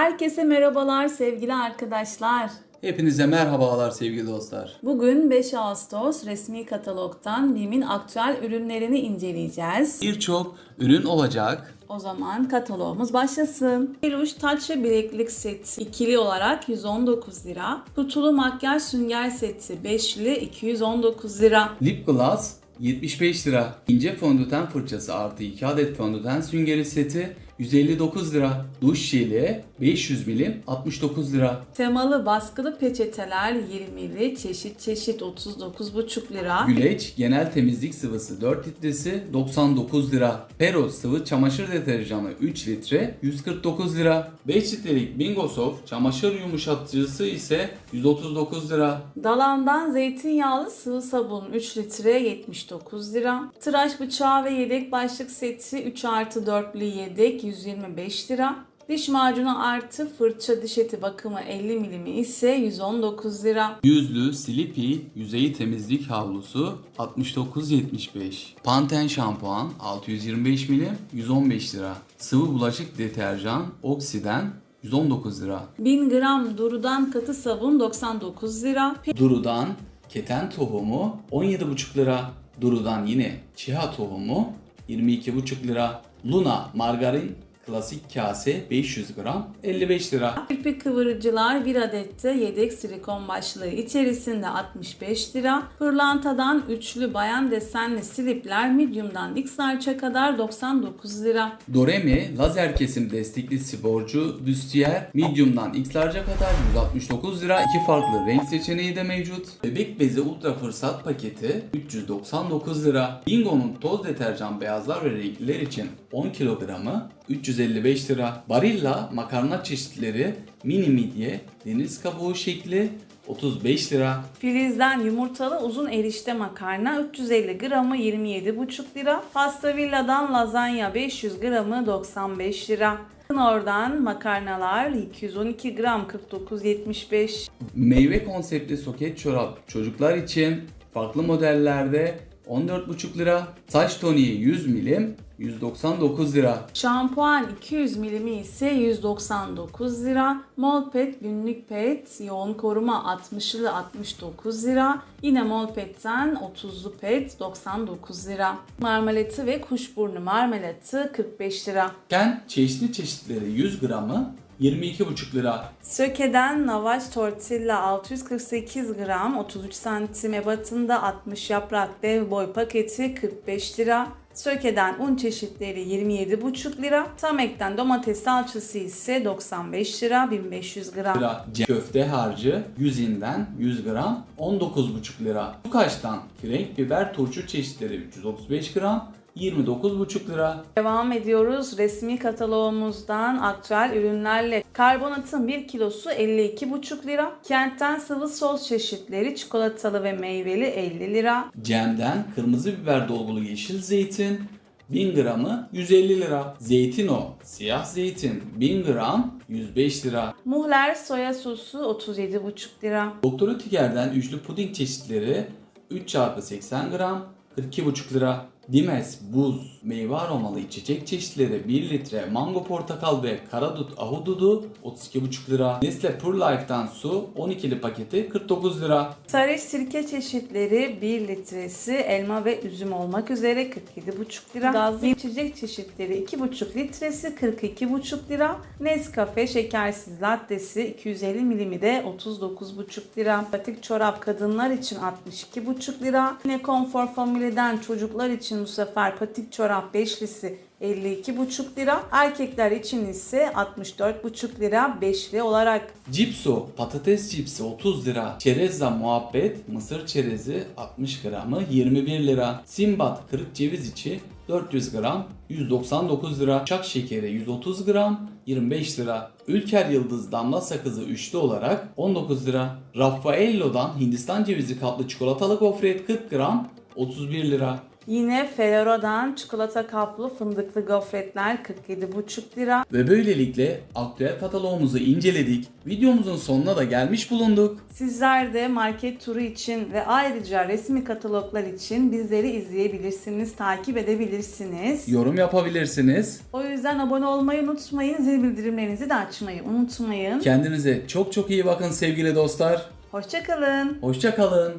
Herkese merhabalar sevgili arkadaşlar. Hepinize merhabalar sevgili dostlar. Bugün 5 Ağustos resmi katalogdan BİM'in aktüel ürünlerini inceleyeceğiz. Birçok ürün olacak. O zaman katalogumuz başlasın. Bir taç ve bileklik seti ikili olarak 119 lira. Kutulu makyaj sünger seti beşli 219 lira. Lip gloss 75 lira. İnce fondöten fırçası artı 2 adet fondöten süngeri seti 159 lira. Duş jeli 500 milim 69 lira. Temalı baskılı peçeteler 20'li çeşit çeşit 39,5 lira. Güleç genel temizlik sıvısı 4 litresi 99 lira. Pero sıvı çamaşır deterjanı 3 litre 149 lira. 5 litrelik Bingo Soft çamaşır yumuşatıcısı ise 139 lira. Dalandan zeytinyağlı sıvı sabun 3 litre 79 lira. Tıraş bıçağı ve yedek başlık seti 3 artı 4'lü yedek 125 lira. Diş macunu artı fırça diş eti bakımı 50 milimi ise 119 lira. Yüzlü Sleepy yüzeyi temizlik havlusu 69.75. Panten şampuan 625 milim 115 lira. Sıvı bulaşık deterjan Oksiden 119 lira. 1000 gram durudan katı sabun 99 lira. Duru'dan keten tohumu 17,5 lira. Duru'dan yine çiha tohumu 22,5 lira. Luna margarin klasik kase 500 gram 55 lira. Kirpik kıvırıcılar bir adette yedek silikon başlığı içerisinde 65 lira. Pırlantadan üçlü bayan desenli slipler medium'dan X large'a kadar 99 lira. Doremi lazer kesim destekli sporcu büstiyer medium'dan X large'a kadar 169 lira. İki farklı renk seçeneği de mevcut. Bebek bezi ultra fırsat paketi 399 lira. Bingo'nun toz deterjan beyazlar ve renkliler için 10 kilogramı 355 lira. Barilla makarna çeşitleri mini midye deniz kabuğu şekli 35 lira. Filizden yumurtalı uzun erişte makarna 350 gramı 27,5 lira. Pasta Villa'dan lazanya 500 gramı 95 lira. Oradan makarnalar 212 gram 49,75. Meyve konseptli soket çorap çocuklar için farklı modellerde 14,5 lira. Saç toniği 100 milim 199 lira. Şampuan 200 milimi ise 199 lira. Mol pet günlük pet yoğun koruma 60'lı 69 lira. Yine mol petten 30'lu pet 99 lira. Marmelatı ve kuşburnu marmelatı 45 lira. Ken çeşitli çeşitleri 100 gramı 22,5 lira. Söke'den lavaş tortilla 648 gram 33 santim ebatında 60 yaprak dev boy paketi 45 lira. Söke'den un çeşitleri 27,5 lira. Tamek'ten domates salçası ise 95 lira 1500 gram. lira. Köfte harcı 100'inden 100 gram 19,5 lira. Tukaş'tan frenk biber turşu çeşitleri 335 gram 29,5 lira. Devam ediyoruz resmi katalogumuzdan aktüel ürünlerle. Karbonatın 1 kilosu 52,5 lira. Kentten sıvı sos çeşitleri çikolatalı ve meyveli 50 lira. Cem'den kırmızı biber dolgulu yeşil zeytin 1000 gramı 150 lira. Zeytino siyah zeytin 1000 gram 105 lira. Muhler soya sosu 37,5 lira. Doktor Ötker'den üçlü puding çeşitleri 3 çarpı 80 gram 42,5 lira. Dimes buz meyve aromalı içecek çeşitleri 1 litre mango portakal ve karadut ahududu 32,5 lira. Nestle Pure Life'dan su 12'li paketi 49 lira. Sarı sirke çeşitleri 1 litresi elma ve üzüm olmak üzere 47,5 lira. Gazlı içecek çeşitleri 2,5 litresi 42,5 lira. Nescafe şekersiz lattesi 250 milimi de 39,5 lira. Patik çorap kadınlar için 62,5 lira. Yine Comfort Family'den çocuklar için bu sefer patik çorap beşlisi 52,5 lira. Erkekler için ise 64,5 lira beşli olarak. Cipso patates cipsi 30 lira. Çerezza muhabbet mısır çerezi 60 gramı 21 lira. Simbat kırık ceviz içi 400 gram 199 lira. Çak şekeri 130 gram 25 lira. Ülker Yıldız damla sakızı üçlü olarak 19 lira. Raffaello'dan Hindistan cevizi kaplı çikolatalı gofret 40 gram 31 lira. Yine Ferrero'dan çikolata kaplı fındıklı gofretler 47,5 lira. Ve böylelikle aktüel kataloğumuzu inceledik. Videomuzun sonuna da gelmiş bulunduk. Sizler de market turu için ve ayrıca resmi kataloglar için bizleri izleyebilirsiniz, takip edebilirsiniz. Yorum yapabilirsiniz. O yüzden abone olmayı unutmayın, zil bildirimlerinizi de açmayı unutmayın. Kendinize çok çok iyi bakın sevgili dostlar. Hoşçakalın. Hoşça kalın.